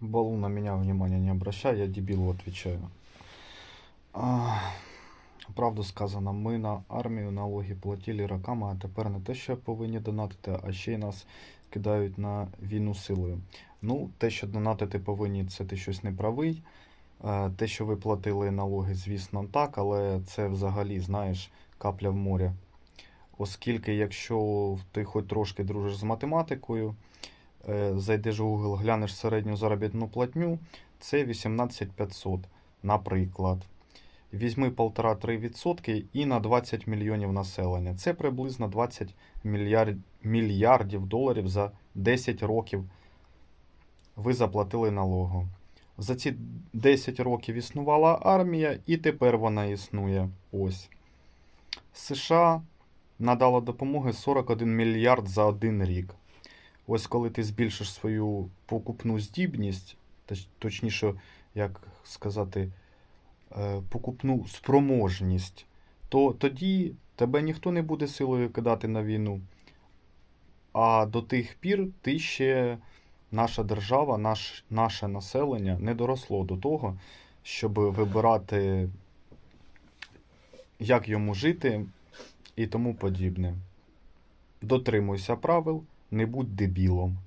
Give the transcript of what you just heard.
Балу на меня внимания не обращай, я дебилу отвечаю. А, правду сказано, ми на армію налоги платили роками, а тепер не те, що повинні донатити, а ще й нас кидають на війну силою. Ну, те, що донатити повинні, це ти щось не правий. Е, Те, що ви платили налоги, звісно, так, але це взагалі, знаєш, капля в морі. Оскільки, якщо ти хоч трошки дружиш з математикою, зайдеш в Google, глянеш середню заробітну платню, це 18500, наприклад. Візьми 1,5-3% і на 20 мільйонів населення. Це приблизно 20 мільярд, мільярдів доларів за 10 років ви заплатили налогу. За ці 10 років існувала армія, і тепер вона існує. Ось. США надала допомоги 41 мільярд за один рік. Ось коли ти збільшиш свою покупну здібність, точніше, як сказати, е, покупну спроможність, то тоді тебе ніхто не буде силою кидати на війну. А до тих пір ти ще, наша держава, наш, наше населення не доросло до того, щоб вибирати, як йому жити і тому подібне. Дотримуйся правил, не будь дебілом.